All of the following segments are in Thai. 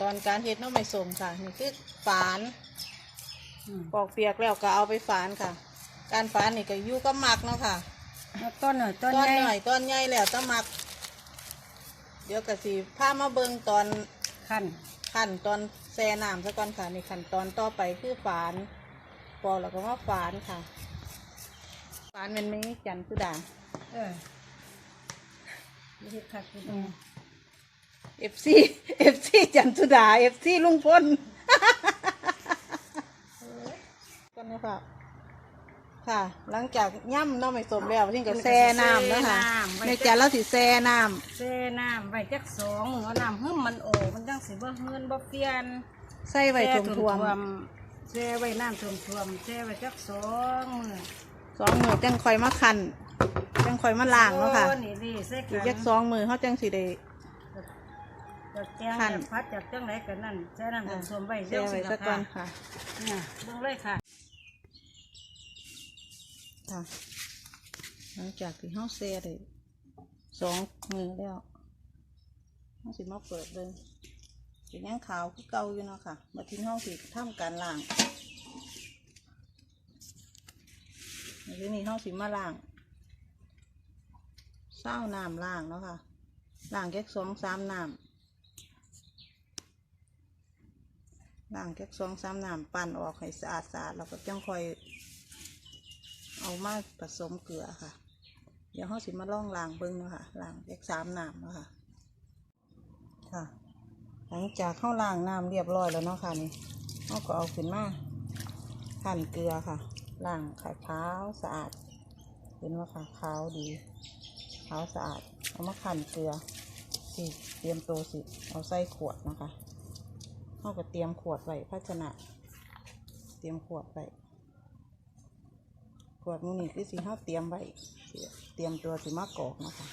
ตอนการเฮ็ดหน้องไม่สมค่ะนี่คือฝานอืมปอกเปียกแล้วก็เอาไปฝานค่ะ การฝานนี่ก็อยู่กับหมักเนาะค่ะเอาต้นหน่อยต้นต้นใหญ่หน่อยต้นใหญ่แล้วต้องหมัก เดี๋ยวก็สิพามาเบิ่งตอนขั้นขั้นตอนแช่น้ำซะก่อนค่ะนี่ขั้นตอนต่อไปคือฝานปอกแล้วก็มาฝานค่ะ ฝานมันไม่จันทร์สุดาเออนี่เฮ็ดคั กอยู่อืม FC FC จันทร์สุดา FC ลุงพลกันนะคะค่ะ หลังจากย่ำเน้องไม่สมแล้วที่ก็แช่น้ำแล้วค่ะในจานเราสิแช่น้แช่น้ำไว้จักสองมื้อเอาน้ำหึมมันออกมันจังสิบ่เฮือนบ่เปลี่ยนำใส่ไว้ถ่วมถ่วมแช่ไว้น้ำท่วมๆแช่ไว้จักสองมื้อๆสองมือจังคอยมาคันจังคอยมาล้างเนาะค่ะโอ้นี่นี่ใส่อีกักนจักสองมือเขาจังสิได้ จะแกงคั่นจะพัดจากจังไหนกันนั่นแช่น้ำอ่าท่วมๆไว้แช่ไว้สักก่อนค่ะเนี่ยเบิ่งเลยค่ะค่ะ หลังจากที่เขาแช่ได้สองมือแล้วเขาสิมาเปิดเลยเป็นยังขาวคือเก่าอยู่เนาะค่ะ มาทิ้งห้องสิทำการล้างในที่นี้ห้องสิมาล้างเศร้าน้ำล้างเนาะค่ะล้างแค่สองสามน้ำ ล้างแค่สองสามน้ำปั่นออกให้สะอาดสะอาดแล้วก็จังค่อย เอามาผสมเกลือค่ะ เดี๋ยวเขาสิมาล่องล้างเบิ้งเนาะค่ะล้างแค่สามน้ำเนาะค่ะค่ะ หลังจากเข้าล้างน้ำเรียบร้อยแล้วเนาะค่ะนี่เขาก็เอาขึ้นมาหั่นเกลือค่ะล้างขาขาวสะอาดเห็นว่าค่ขาวดีขาวสะอาดเอามาขั่นเกลือสิเตรียมตัวสิ เอาใส่ขวดนะคะ เขาก็เตรียมขวดไว้ภาชนะ เตรียมขวดไว้ขวดมือนี่คือสิเขาเตรียมไว้ เตรียมตัวสิมากอกนะคะ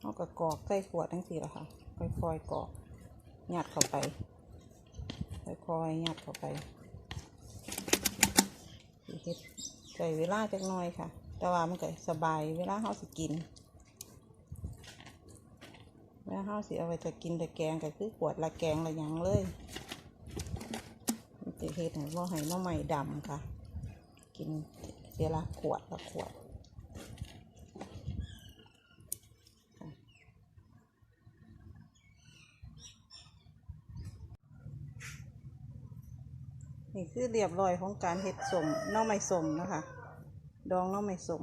เอากระกอกใส่ขวดทั้งสี่ละค่ะ ค่อยๆกอกหยัดเข้าไป ค่อยๆหยัดเข้าไป เฮ็ดใส่เวลาจักหน่อยค่ะ แต่ว่ามันก็สบายเวลาเฮาสิกินเวลาเฮาสิเอาไปจะกินแต่แกงก็คือขวดละแกงละหยังเลยมันจะเฮ็ดให้ว่าให้น้องใหม่ดำค่ะ กินเวลาขวดละขวด นี่คือเรียบร้อยของการเห็ดสมน้องไม้สมนะคะ ดองน้องไม้สม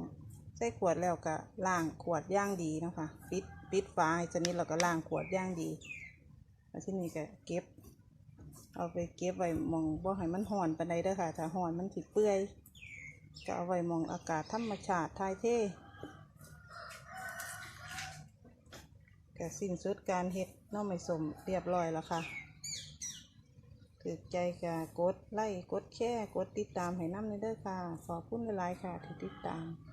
ใส่ขวดแล้วก็ล้างขวดย่างดีนะคะปิดปิดฝาให้ชนิดแล้วก็ล้างขวดย่างดีแล้วที่นี่ก็เก็บ เอาไปเก็บไว้มองบ่ให้มันห่อนปานใดเด้อค่ะ ถ้าห่อนมันสิเปื่อยก็เอาไว้มองอากาศธรรมชาติทายเทก็สิ้นสุดการเห็ดน้องไม้สมเรียบร้อยแล้วค่ะ ถือใจค่ะกดไลค์กดแชร์กดติดตามให้น้ำในเด้อค่ะ ขอบคุณหลายๆค่ะที่ติดตาม